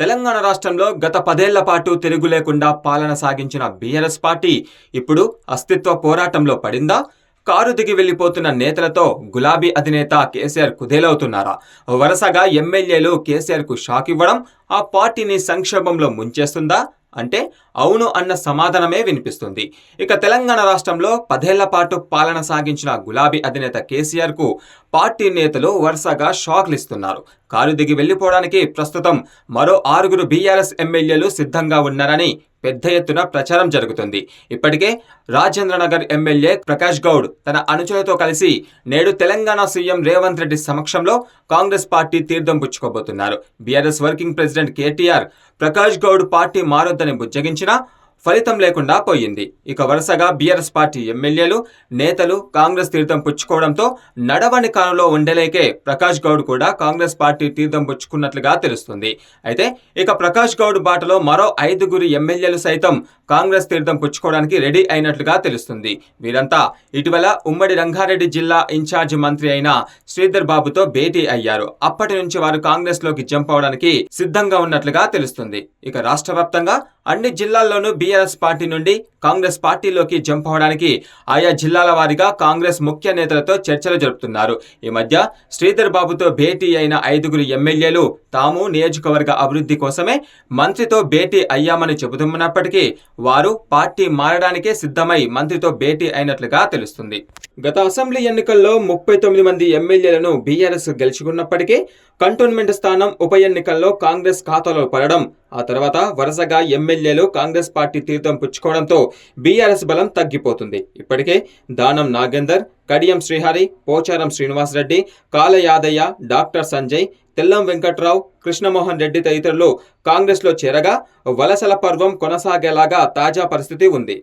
తెలంగాణ రాష్ట్రంలో గత పదేళ్ళ పాటు తిరుగు లేకుండా పాలన సాగించిన బీఆర్ఎస్ పార్టీ ఇప్పుడు అస్తిత్వ పోరాటంలో పడిందా? కారు దిగి వెళ్ళిపోతున్న నేతలతో గులాబీ అధినేత కేసీఆర్ కుదేలవుతున్నారా? వరుసగా ఎమ్మెల్యేలు కేసీఆర్కు షాక్ ఇవ్వడం ఆ పార్టీని సంక్షోభంలో ముంచేస్తుందా? అంటే అవును అన్న సమాధానమే వినిపిస్తుంది. ఇక తెలంగాణ రాష్ట్రంలో పదేళ్ళ పాటు పాలన సాగించిన గులాబీ అధినేత కేసీఆర్కు పార్టీ నేతలు వరుసగా షాక్లు ఇస్తున్నారు కారు దిగి వెళ్ళిపోవడానికి ప్రస్తుతం మరో ఆరుగురు బీఆర్ఎస్ ఎమ్మెల్యేలు సిద్ధంగా ఉన్నారని పెద్ద ఎత్తున ప్రచారం జరుగుతుంది. ఇప్పటికే రాజేంద్రనగర్ ఎమ్మెల్యే ప్రకాష్ గౌడ్ తన అనుచరులతో కలిసి నేడు తెలంగాణ సీఎం రేవంత్ రెడ్డి సమక్షంలో కాంగ్రెస్ పార్టీ తీర్థం పుచ్చుకోబోతున్నారు. BRS working president KTR Prakash Goud party మారొద్దని బుజ్జగించినా ఫలితం లేకుండా పోయింది. ఇక వరుసగా బీఆర్ఎస్ పార్టీ ఎమ్మెల్యేలు నేతలు కాంగ్రెస్ తీర్థం పుచ్చుకోవడంతో నడవని కాలంలో ఉండలేకే ప్రకాష్ గౌడ్ కూడా కాంగ్రెస్ పార్టీ తీర్థం పుచ్చుకున్నట్లుగా తెలుస్తుంది. అయితే ఇక ప్రకాష్ గౌడ్ బాటలో మరో ఐదుగురు ఎమ్మెల్యేలు సైతం కాంగ్రెస్ తీర్థం పుచ్చుకోవడానికి రెడీ అయినట్లుగా తెలుస్తుంది. వీరంతా ఇటీవల ఉమ్మడి రంగారెడ్డి జిల్లా ఇన్ఛార్జ్ మంత్రి అయిన శ్రీధర్ బాబుతో భేటీ అయ్యారు. అప్పటి నుంచి వారు కాంగ్రెస్లోకి జంప్ అవడానికి సిద్ధంగా ఉన్నట్లుగా తెలుస్తుంది. ఇక రాష్ట్ర వ్యాప్తంగా అన్ని జిల్లాల్లోనూ బీఆర్ఎస్ పార్టీ నుండి కాంగ్రెస్ పార్టీలోకి జంప్ అవడానికి ఆయా జిల్లాల వారీగా కాంగ్రెస్ ముఖ్య నేతలతో చర్చలు జరుపుతున్నారు. ఈ మధ్య శ్రీధర్ బాబుతో భేటీ అయిన ఐదుగురు ఎమ్మెల్యేలు తాము నియోజకవర్గ అభివృద్ధి కోసమే మంత్రితో భేటీ అయ్యామని చెబుతున్నప్పటికీ వారు పార్టీ మారడానికే సిద్ధమై మంత్రితో భేటీ అయినట్లుగా తెలుస్తుంది. గత అసెంబ్లీ ఎన్నికల్లో ముప్పై తొమ్మిది మంది ఎమ్మెల్యేలను బీఆర్ఎస్ గెలుచుకున్నప్పటికీ కంటోన్మెంట్ స్థానం ఉప ఎన్నికల్లో కాంగ్రెస్ ఖాతాలో పడడం ఆ తర్వాత వరుసగా ఎమ్మెల్యేలు కాంగ్రెస్ పార్టీ తీర్థం పుచ్చుకోవడంతో బీఆర్ఎస్ బలం తగ్గిపోతుంది. ఇప్పటికే దానం నాగేందర్ కడియం శ్రీహరి పోచారం శ్రీనివాసరెడ్డి కాల యాదయ్య డాక్టర్ సంజయ్ తెల్లం వెంకట్రావు కృష్ణమోహన్ రెడ్డి తదితరులు కాంగ్రెస్లో చేరగా వలసల పర్వం కొనసాగేలాగా తాజా పరిస్థితి ఉంది.